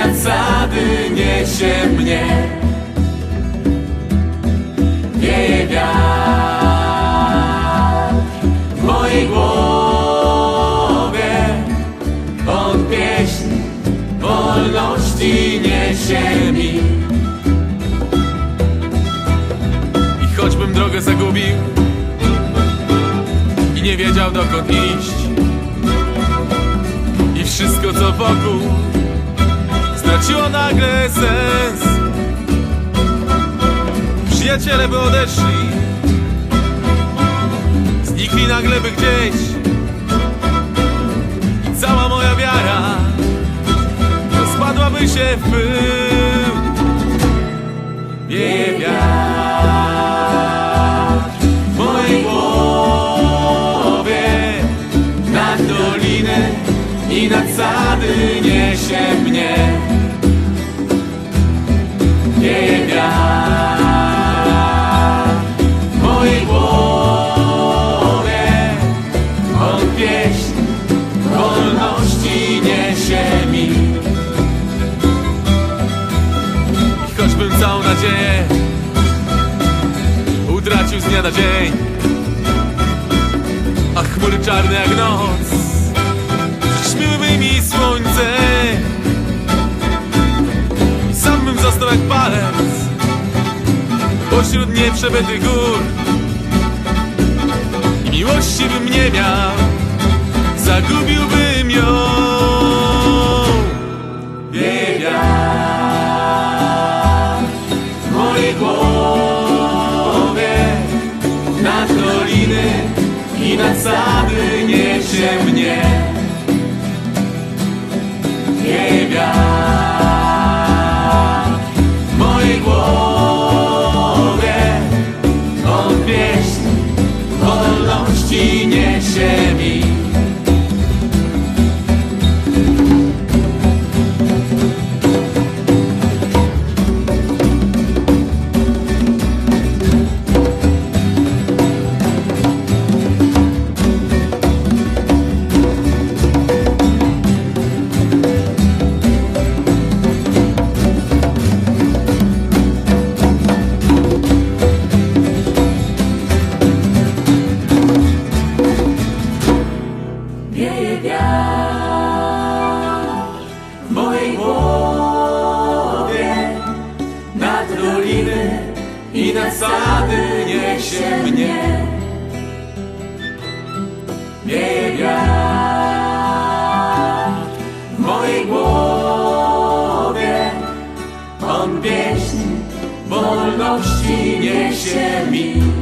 nad sady niesie mnie. Wieje wiatr w mojej głowie, on pieśń wolności niesie mi. I choćbym drogę zagubił i nie wiedział dokąd iść, i wszystko co wokół straciło nagle sens. Przyjaciele by odeszli, znikli nagle by gdzieś i cała moja wiara rozpadłaby się w pył. Wieje wiatr w mojej głowie nad doliny i nad sady niesie mnie. Nadzieję utracił z dnia na dzień, a chmury czarne jak noc pośród nieprzebytych gór i miłości bym nie miał, zagubiłbym ją. Wiatr w mojej głowie nad doliny i nad sady niesie mnie. Wieje wiatr wolności niesie mi. I nad sady niesie mnie. Wieje wiatr w mojej głowie, on pieśń wolności niesie mi.